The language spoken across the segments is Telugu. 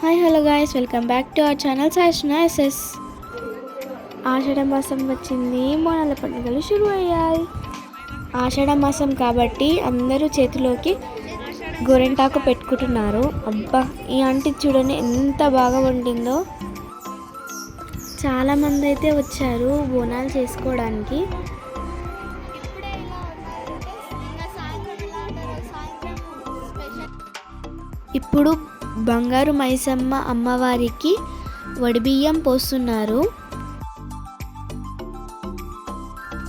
Hi hello guys welcome back to our channel Saishna SS ఆషాఢ మాసం వచ్చింది మోనాల పండుగలు షురు అయ్యాయి. ఆషాఢ మాసం కాబట్టి అందరూ చేతిలోకి గోరెంటాకు పెట్టుకుంటున్నారు. అబ్బా ఈ ఆంటీ చూడండి ఎంత బాగా వండిందో. చాలామంది అయితే వచ్చారు బోనాలు చేసుకోవడానికి. ఇప్పుడే బంగారు మైసమ్మ అమ్మవారికి వడిబియ్యం పోస్తున్నారు.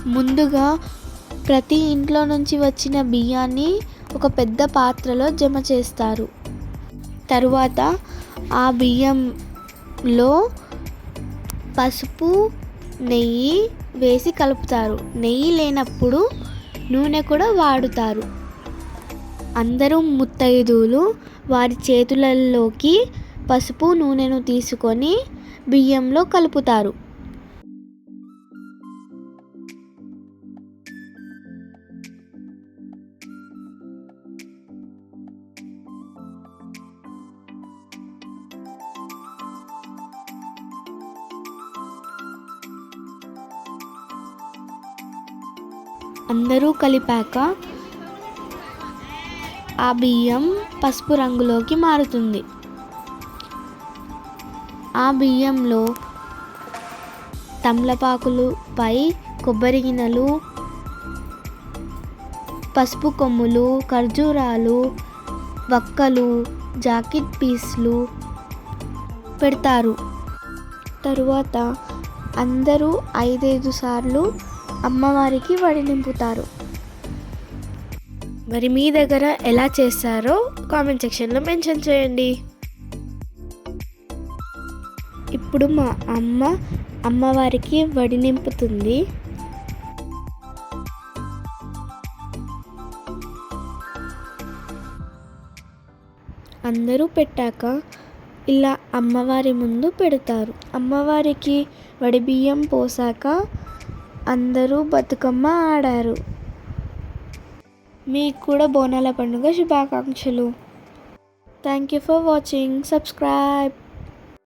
ముందుగా ప్రతి ఇంట్లో నుంచి వచ్చిన బియ్యాన్ని ఒక పెద్ద పాత్రలో జమ చేస్తారు. తరువాత ఆ బియ్యంలో పసుపు నెయ్యి వేసి కలుపుతారు. నెయ్యి లేనప్పుడు నూనె కూడా వాడుతారు. అందరూ ముత్తైదువులు. వారి చేతులలోకి పసుపు నూనెను తీసుకొని బియ్యంలో కలుపుతారు. అందరూ కలిపాక ఆ బియ్యం పసుపు రంగులోకి మారుతుంది. ఆ బియ్యంలో తమలపాకులు పై కొబ్బరి గిన్నెలు పసుపు కొమ్ములు ఖర్జూరాలు వక్కలు జాకెట్ పీస్లు పెడతారు. తరువాత అందరూ ఐదైదు సార్లు అమ్మవారికి వడి నింపుతారు మరి మీ దగ్గర ఎలా చేస్తారో కామెంట్ సెక్షన్లో మెన్షన్ చేయండి. ఇప్పుడు మా అమ్మ అమ్మవారికి వడి నింపుతుంది. అందరూ పెట్టాక ఇలా అమ్మవారి ముందు పెడతారు. అమ్మవారికి వడి బియ్యం పోసాక అందరూ బతుకమ్మ ఆడారు. మీకు కూడా బోనాల పండుగ శుభాకాంక్షలు. Thank you for watching subscribe